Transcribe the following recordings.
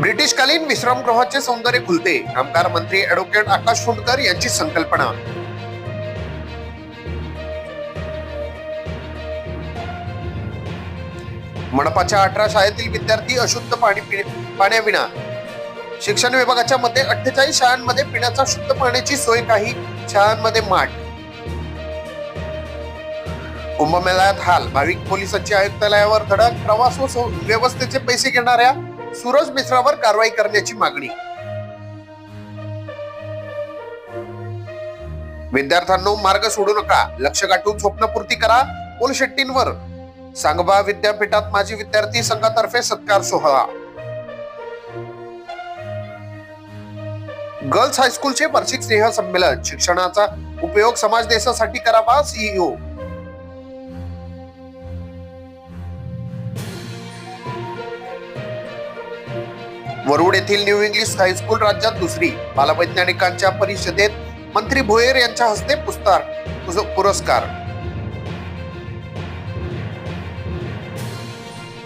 ब्रिटिशकालीन विश्रामगृहाचे सौंदर्य खुलते. कामगार मंत्री ऍडव्होकेट आकाश फुंडकर यांची संकल्पना. मनपाच्या अठरा शाळेतील विद्यार्थी अशुद्ध पाणी पि- पाण्याविना. शिक्षण विभागाच्या मते अठ्ठेचाळीस शाळांमध्ये पिण्याचा शुद्ध पाण्याची सोय काही शाळांमध्ये माठ. कुंभमेळ्यात हाल. भाविक पोलिसांच्या आयुक्तालयावर धडक. प्रवास व व्यवस्थेचे पैसे घेणाऱ्या सूरज मिश्रावर कारवाई करण्याची मागणी. विद्यार्थ्यांनो मार्ग सोडू नका. लक्ष गाठून स्वप्नपूर्ती करा. पोल शेट्टींवर. सांगबा विद्यापीठात माजी विद्यार्थी संघातर्फे सत्कार सोहळा. गर्ल्स हायस्कूलचे वार्षिक स्नेह संमेलन. शिक्षणाचा उपयोग समाज देशासाठी करावा सीईओ वरुड येथील न्यू इंग्लिश हायस्कूल राज्यात दुसरी बालवैज्ञानिकांच्या परिषदेत मंत्री भोयर यांच्या हस्ते पुस्तक पुरस्कार.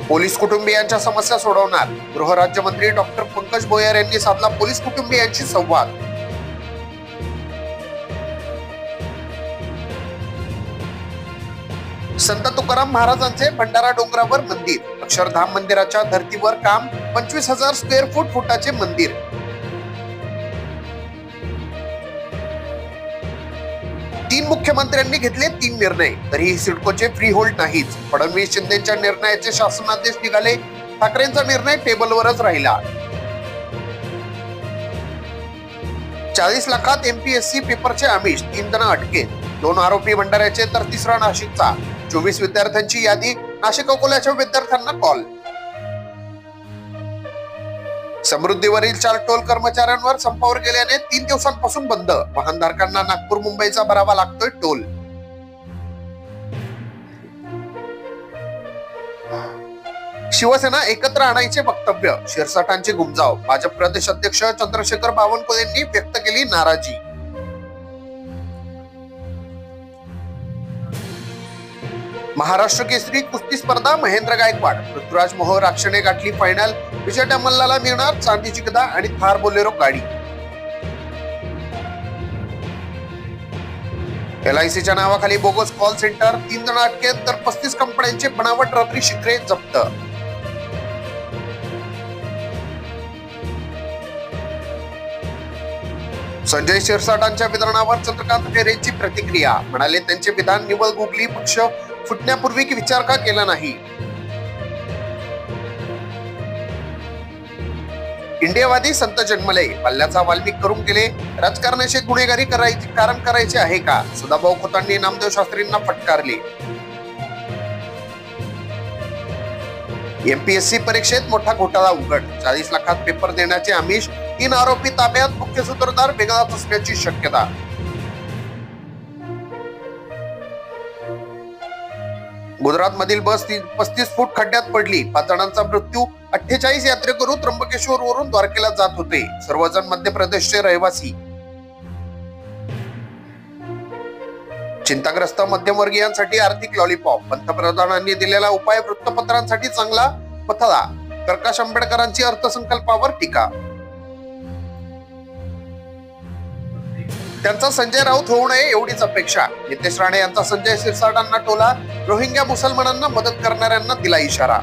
पोलीस कुटुंबियांच्या समस्या सोडवणार गृहराज्यमंत्री डॉक्टर पंकज भोयर यांनी साधला पोलीस कुटुंबियांशी संवाद. संत तुकाराम महाराजांचे भंडारा डोंगरावर मंदिर अक्षरधाम मंदिराच्या धर्तीवर काम पंचवीस हजार स्क्वेअर फूट फुटाचे मंदिर. तीन मुख्यमंत्र्यांनी घेतले तीन निर्णय. तरीही सिडकोचे फ्री होल्ड नाहीच फडणवीस शिंदेच्या निर्णयाचे शासनादेश निघाले. ठाकरेंचा निर्णय टेबलवरच राहिला. चाळीस लाखात एमपीएससी पेपरचे आमिष तीन जण अटकेत. दोन आरोपी भंडाऱ्याचे तर तिसरा नाशिकचा. चोवीस विद्यार्थ्यांची यादी नाशिक अकोल्याच्या विद्यार्थ्यांना कॉल. समृद्धीवरील चार टोल कर्मचाऱ्यांवर संपावर गेल्याने तीन दिवसांपासून बंद. वाहनधारकांना नागपूर मुंबईचा भरावा लागतोय टोल. शिवसेना एकत्र आणायचे वक्तव्य. शिरसाटांचे गुमजाव भाजप प्रदेश अध्यक्ष चंद्रशेखर बावनकुळेंनी व्यक्त केली नाराजी. महाराष्ट्र केसरी कुस्ती स्पर्धा महेंद्र गायकवाड. पृथ्वीराज मोहर राक्षणे गाठली फायनल विजय मल्लाला मिळणार चांदीची गदा आणि थार बोलेरो गाडी. एलआयसीच्या नावाखाली बोगस कॉल सेंटर तीन जण अटकेत तर पस्तीस कंपन्यांचे बनावट रबरी शिखरे जप्त. संजय शिरसाटांच्या विधानावर चंद्रकांत खैरेंची प्रतिक्रिया. म्हणाले त्यांचे विधान निवळ गुगली पक्ष फुटण्यापूर्वी की विचार का केला नाही? इंडियावादी संत जन्मले. पल्ल्याचा वाल्मिक करून गेले. राजकारणाचे गुन्हेगारी करायचे कारण करायचे आहे का? सदाभाऊ खोतांनी नामदेव शास्त्रींना फटकारले. एमपीएससी परीक्षेत मोठा घोटाळा उघड. चाळीस लाखात पेपर देण्याचे आमिष तीन आरोपी ताब्यात मुख्य सूत्रधार वेगळाच असण्याची शक्यता. गुजरात मधील बस पस्तीस फूट खड्ड्यात पडली. पाच जणांचा मृत्यू अठ्ठेचाळीस यात्रेकरू त्र्यंबकेश्वर वरून द्वारकेला जात होते. सर्वजण मध्य प्रदेशचे रहिवासी. चिंताग्रस्त मध्यमवर्गीयांसाठी आर्थिक लॉलीपॉप पंतप्रधानांनी दिलेला उपाय वृत्तपत्रांसाठी चांगला पथळा. प्रकाश आंबेडकरांची अर्थसंकल्पावर टीका. त्यांचा संजय राऊत होऊ नये एवढीच अपेक्षा. नितेश राणे यांचा संजय शिरसाटांना टोला रोहिंग्या मुसलमानांना मदत करणाऱ्यांना दिला इशारा.